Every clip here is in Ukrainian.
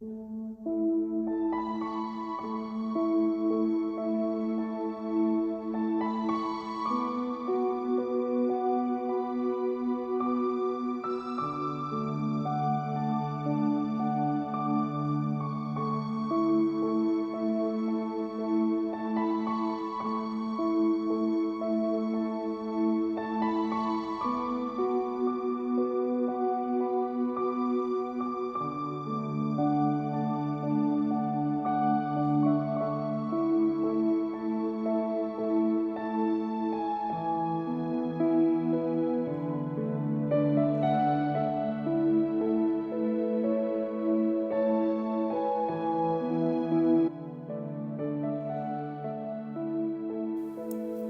Música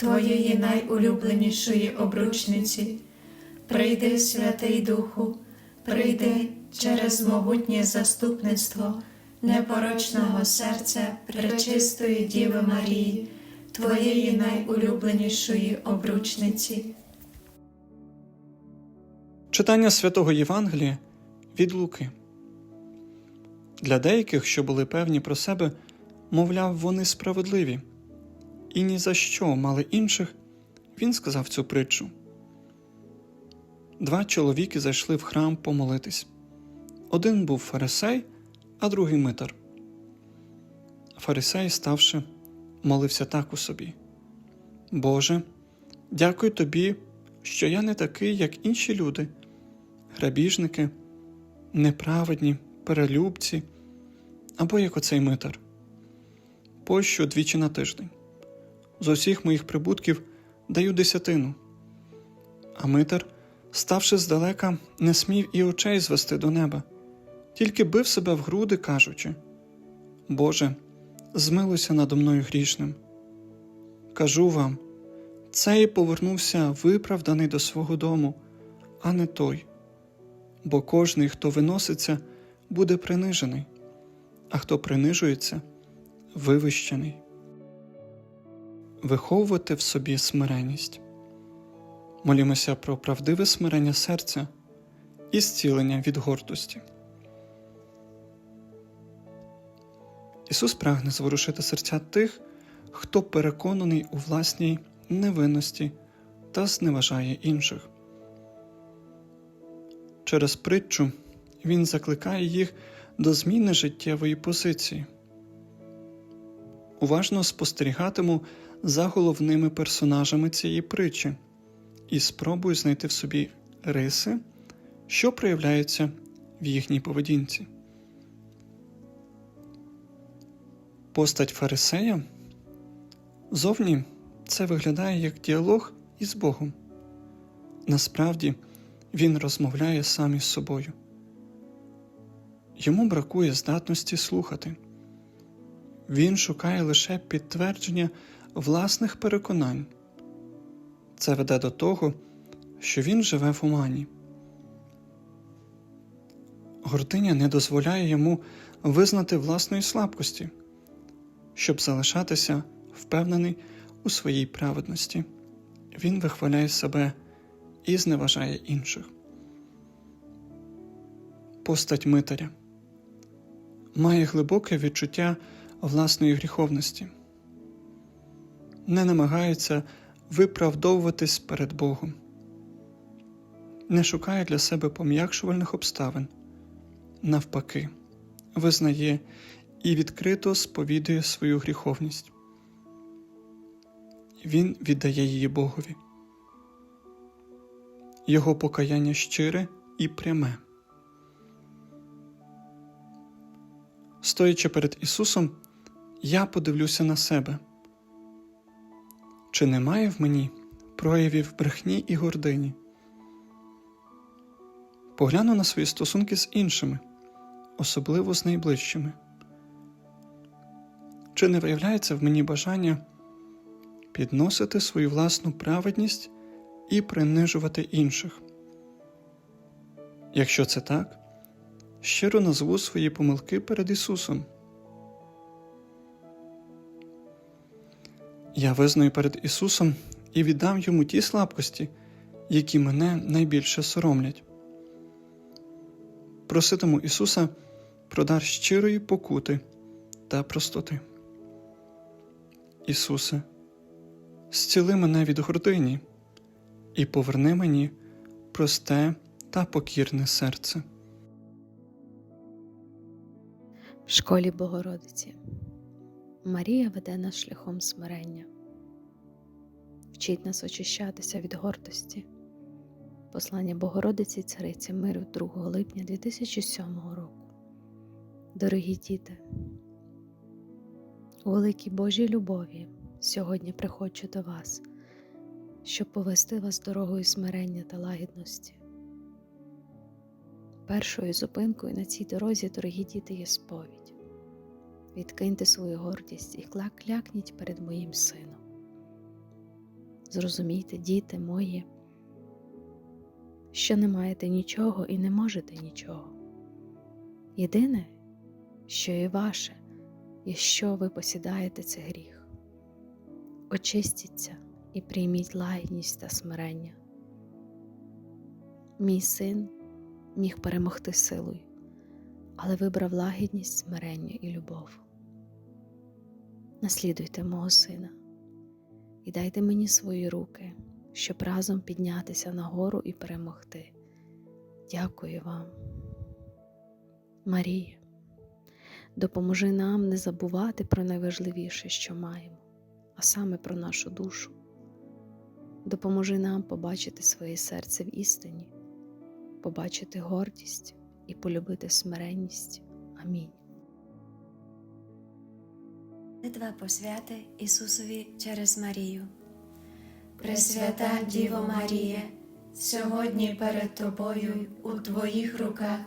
Твоєї найулюбленішої обручниці. Прийди, Святий Духу, прийди через могутнє заступництво непорочного серця Пречистої Діви Марії, Твоєї найулюбленішої обручниці. Читання святого Євангелія від Луки. Для деяких, що були певні про себе, мовляв, вони справедливі, і ні за що мали інших, він сказав цю притчу. Два чоловіки зайшли в храм помолитись. Один був фарисей, а другий митар. Фарисей, ставши, молився так у собі: Боже, дякую тобі, що я не такий, як інші люди, грабіжники, неправедні, перелюбці, або як оцей митар. Пощу двічі на тиждень. З усіх моїх прибутків даю десятину. А митар, ставши здалека, не смів і очей звести до неба, тільки бив себе в груди, кажучи: Боже, змилуйся надо мною грішним. Кажу вам, цей повернувся виправданий до свого дому, а не той. Бо кожний, хто виноситься, буде принижений, а хто принижується, вивищений. Виховувати в собі смиренність. Молімося про правдиве смирення серця і зцілення від гордості. Ісус прагне зворушити серця тих, хто переконаний у власній невинності та зневажає інших. Через притчу Він закликає їх до зміни життєвої позиції. Уважно спостерігатиму за головними персонажами цієї притчі і спробую знайти в собі риси, що проявляються в їхній поведінці. Постать Фарисея зовні це виглядає як діалог із Богом. Насправді він розмовляє сам із собою. Йому бракує здатності слухати. Він шукає лише підтвердження власних переконань. Це веде до того, що він живе в омані. Гординя не дозволяє йому визнати власної слабкості, щоб залишатися впевнений у своїй праведності. Він вихваляє себе і зневажає інших. Постать митаря має глибоке відчуття власної гріховності, не намагається виправдовуватись перед Богом, не шукає для себе пом'якшувальних обставин, навпаки, визнає і відкрито сповідує свою гріховність. Він віддає її Богові. Його покаяння щире і пряме. Стоячи перед Ісусом, я подивлюся на себе. Чи немає в мені проявів брехні і гордині? Погляну на свої стосунки з іншими, особливо з найближчими. чи не виявляється в мені бажання підносити свою власну праведність і принижувати інших? Якщо це так, щиро назву свої помилки перед Ісусом. Я визнаю перед Ісусом і віддам йому ті слабкості, які мене найбільше соромлять. Проситиму Ісуса про дар щирої покути та простоти. Ісусе, зціли мене від гордині і поверни мені просте та покірне серце. В школі Богородиці Марія веде нас шляхом смирення, вчить нас очищатися від гордості. Послання Богородиці Цариці Миру 2 липня 2007 року. Дорогі діти, у великій Божій любові сьогодні приходжу до вас, щоб повести вас дорогою смирення та лагідності. Першою зупинкою на цій дорозі, дорогі діти, є сповідь. Відкиньте свою гордість і клякніть перед моїм сином. Зрозумійте, діти мої, що не маєте нічого і не можете нічого. Єдине, що є ваше, і що ви посідаєте це гріх. Очистіться і прийміть лагідність та смирення. Мій син міг перемогти силою, але вибрав лагідність, смирення і любов. Наслідуйте мого сина і дайте мені свої руки, щоб разом піднятися нагору і перемогти. Дякую вам. Марія, допоможи нам не забувати про найважливіше, що маємо, а саме про нашу душу. Допоможи нам побачити своє серце в істині побачити гордість і полюбити смиренність. Амінь. Молитва посвяти Ісусові через Марію. Пресвята Діво Марія, сьогодні перед Тобою у Твоїх руках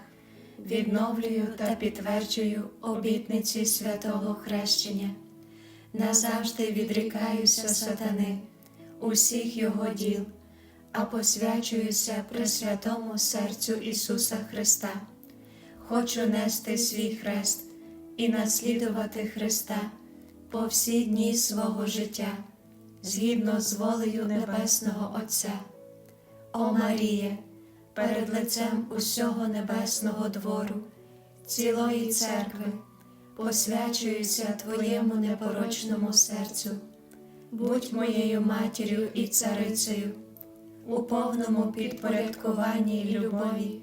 відновлюю та підтверджую обітниці святого хрещення. Назавжди відрікаюся сатани, усіх його діл, а посвячуюся Пресвятому серцю Ісуса Христа. Хочу нести свій хрест і наслідувати Христа по всі дні свого життя, згідно з волею Небесного Отця. О Маріє, перед лицем усього небесного двору, цілої церкви, посвячуюся Твоєму непорочному серцю, будь моєю матір'ю і царицею, у повному підпорядкуванні й любові.